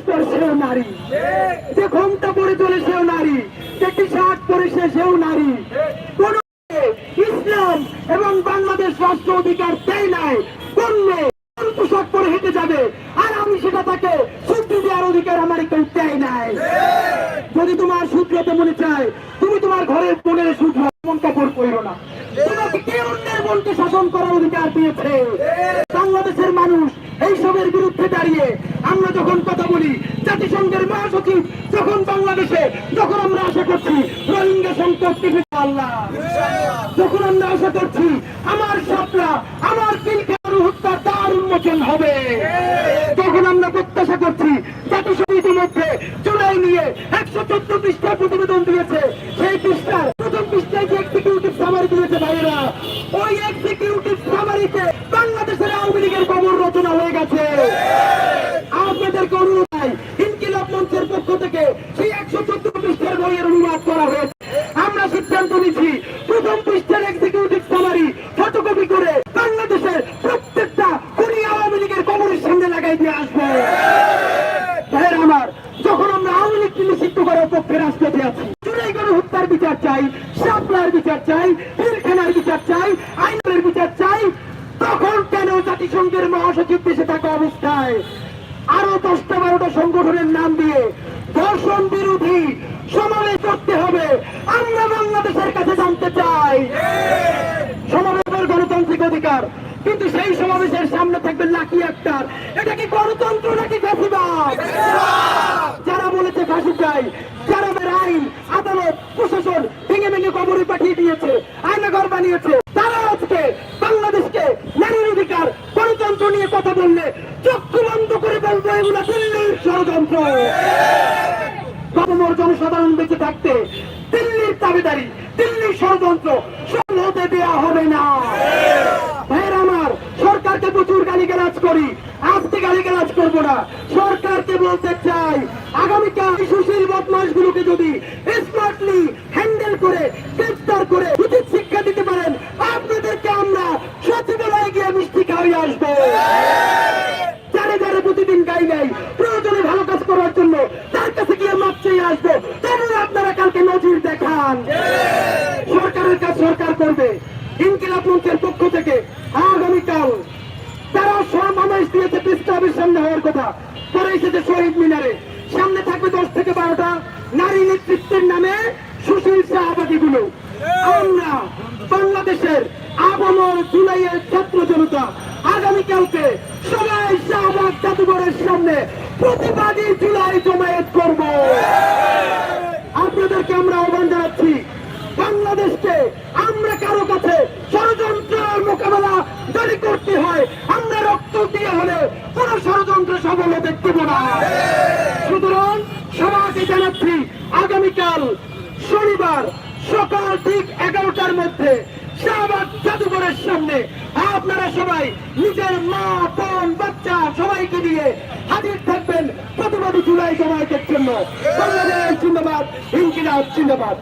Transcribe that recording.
স্তর সেও নারী। যে ঘোমটা পরে চলে সেও নারী, যে টি শার্ট পরে সে সেও নারী। কোন ইসলাম এবং বাংলাদেশ রাষ্ট্র অধিকার দেয় নাই। কোন কোন পোশাক পরে হেঁটে যাবে? আর আমি সেটা তাকে স্বীকৃতি দেওয়ার অধিকার আমার কেউ দেয় নাই। যদি তোমার সূত্রতে মনে চায়, তুমি তোমার ঘরের বোনের সূত্র মন কাপড় পরো না। তোমাকে কে অন্যের মনকে শাসন করার অধিকার দিয়েছে? বাংলাদেশের মানুষ এইসবের বিরুদ্ধে দাঁড়িয়ে আমরা যখন কথা বলি, জাতিসংঘের মহাসচিব যখন বাংলাদেশে, যখন আমরা আশা করছি রোহিঙ্গা সংকট আল্লাহ। যখন আমরা আশা করছি আমার সাপলা আমার দ্বার উন্মোচন হবে। তখন আমরা প্রত্যাশা করছি জাতিসংঘ ইতিমধ্যে জুলাই নিয়ে একশো চোদ্দ পৃষ্ঠা প্রতিবেদন দিয়েছে, সেই পৃষ্ঠার প্রথম পৃষ্ঠায় যে এক্সিকিউটিভ সামারি দিয়েছে ভাইয়েরা, ওই এক্সিকিউটিভ সামারিতে বাংলাদেশের আওয়ামী লীগের খবর রচনা হয়ে গেছে। আপনাদেরকে অনুরোধ ইনকিলাব মঞ্চের পক্ষ থেকে সেই একশো চোদ্দ পৃষ্ঠার বইয়ের অনুবাদ করা হয়েছে। আমরা সিদ্ধান্ত নিচ্ছি প্রথম পৃষ্ঠার এক্সিকিউটিভ সামারি ফটোকপি করে বাংলাদেশের প্রত্যেকটা খুনি আওয়ামী লীগের কবরের সামনে লাগাই দিয়ে আসব। ভাইয়ের আমার, যখন আমরা আওয়ামী লীগকে নিষিদ্ধ করার পক্ষে রাষ্ট্রতে আছি হত্যার বিচার চাই সাপলার বিচার চাই পিলখানার বিচার চাই, আইনের বিচার চাই তখন কেন জাতিসংঘের মহাসচিব দেশে থাকা অবস্থায় আরও দশটা বারোটা সংগঠনের নাম দিয়ে ধর্ষণ বিরোধী সমাবেশ করতে হবে? আমরা বাংলাদেশের কাছে জানতে চাই। সমাবেশের গণতান্ত্রিক অধিকার, কিন্তু সেই সমাবেশের সামনে থাকবে লাকি আক্তার। এটা কি গণতন্ত্র নাকি ফাঁসিবাদ যারা বলেছে ফাঁসি চাই, যারা আইন আদালত, প্রশাসন ভেঙে ভেঙে কবরে পাঠিয়ে দিয়েছে, আয়নাঘর বানিয়েছে তারা আজকে বাংলাদেশকে নারীর অধিকার গণতন্ত্র নিয়ে কথা বললে চক্ষু বন্ধ করে বলব, এগুলো দিল্লির ষড়যন্ত্র। গভর্নর জনসাধারণ বেঁচে থাকতে দিল্লির দাবিদারি, দিল্লির ষড়যন্ত্র সফল হতে দেওয়া হবে না। ভাইয়ের আমার, সরকারকে প্রচুর গালিগালাজ করি, আজকে গালিগালাজ করব না। সরকারকে বলতে চাই, আগামীকাল সুশীল বদমাস গুলোকে যদি স্মার্টলি হ্যান্ডেল করে, গ্রেফতার করে উচিত শিক্ষা দিতে পারেন আপনাদেরকে আমরা সচিবালয়ে গিয়ে মিষ্টি খাওয়াই আসব যারে যারে গাই প্রয়োজনে ভালো কাজ করার জন্য তার কাছে গিয়ে মাপ চেয়ে আসব। তবু আপনারা কালকে নজির দেখান। সরকারের কাজ সরকার করবে। ইনকিলাব মঞ্চের পক্ষ থেকে আগামীকাল তারা সমাবেশ দিয়েছে প্রস্তাবের সামনে হওয়ার কথা পরে এসেছে শহীদ মিনারে। সামনে থাকবে দশ থেকে বারোটা নারী নেতৃত্বের নামে সুশীল শাহবাদী গুলো আমরা বাংলাদেশের আবমর জুলাইয়ের ছাত্র জনতা আগামীকালকে সবাই শাহবাগ জাদুঘরের সামনে প্রতিবাদী জুলাই জমায়েত করব। আপনাদেরকে আমরা আহ্বান জানাচ্ছি, বাংলাদেশকে আমরা কারও কাছে ষড়যন্ত্রের মোকাবেলা যদি করতে হয়, আমরা রক্ত দিয়ে হলে কোন ষড়যন্ত্র সফল হতে দেব না। সুতরাং সবাইকে জানাচ্ছি, আগামীকাল শনিবার সকাল ঠিক এগারোটার মধ্যে শাহবাগ জাদুঘরের সামনে সবাই, নিজের মা, বোন, বাচ্চা সবাইকে নিয়ে হাজির থাকবেন প্রতিবাদী জুলাই জমায়েতের জন্য বাংলাদেশ জিন্দাবাদ, ইনকিলাব জিন্দাবাদ।